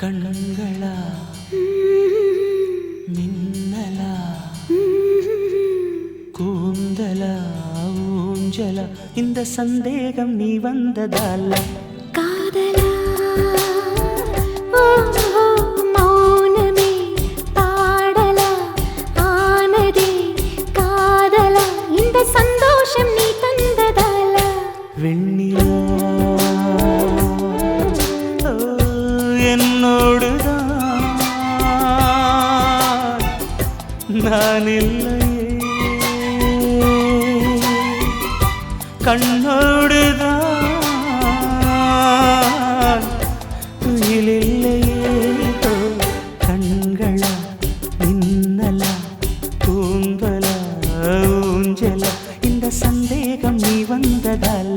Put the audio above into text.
கண்களா? மின்னலா? கூந்தலா? ஊஞ்சலா? இந்த சந்தேகம் நீ வந்ததால உன்னோடுதான் நான் இல்லையே கண்ணோடுதான் துயில் இல்லையே கண்களா இன்னலா தூந்தலா ஊஞ்சலா. இந்த சந்தேகம் நீ வந்ததால்